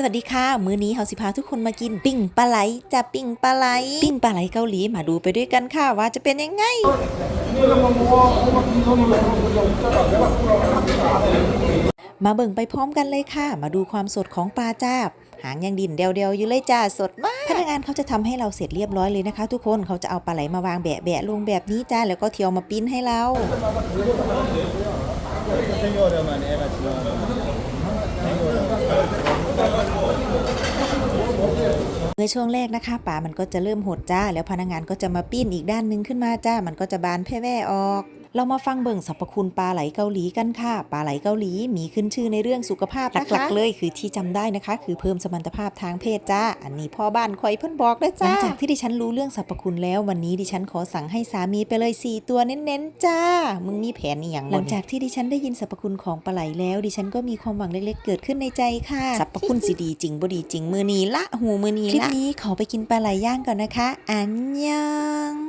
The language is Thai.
สวัสดีค่ะ มื้อนี้เฮาสิพาทุกคนมากินปิ้งปลาไหลจะปิ้งปลาไหลปิ้งปลาไหลเกาหลีมาดูไปด้วยกันค่ะว่าจะเป็นยังไง มาเบิ่งไปพร้อมกันเลยค่ะ มาดูความสดของปลาจ้าบ หางยังดินเดียวๆอยู่เลยจ้าสดมากพนักงานเขาจะทำให้เราเสร็จเรียบร้อยเลยนะคะ ทุกคนเขาจะเอาปลาไหลมาวางแบะแบะๆลงแบบนี้จ้าแล้วก็เทียวมาปิ้นให้เรา ช่วงแรกนะคะป่ามันก็จะเริ่มหดจ้า แล้วพนักงานก็จะมาปิ้นอีกด้านหนึ่งขึ้นมาจ้า มันก็จะบานแพร่แว่ออกเรามาฟังเบิ่งสรรพคุณปลาไหลเกาหลีกันค่ะ ปลาไหลเกาหลีมีขึ้นชื่อในเรื่องสุขภาพหลักๆ เลยคือที่จำได้นะคะ คือเพิ่มสมรรถภาพทางเพศจ้า อันนี้พ่อบ้านคอยเพิ่นบอกได้อจ้าหลังจากที่ดิฉันรู้เรื่องสรรพคุณแล้ววันนี้ดิฉันขอสั่งให้สามีไปเลย 4 ตัวเน้นๆจ้า มึงมีแผนอีหยังบ่เนี่ยหลังจากที่ดิฉันได้ยินสรรพคุณของปลาไหลแล้ว ดิฉันก็มีความหวังเล็กๆ เกิดขึ้นในใจค่ะสรรพคุณสิดีจริงบ่ดีจริงมือนี้ละหูมือนี้ละคลิปนี้ขอไปกินปลาไหลย่างก่อนนะคะ อันยัง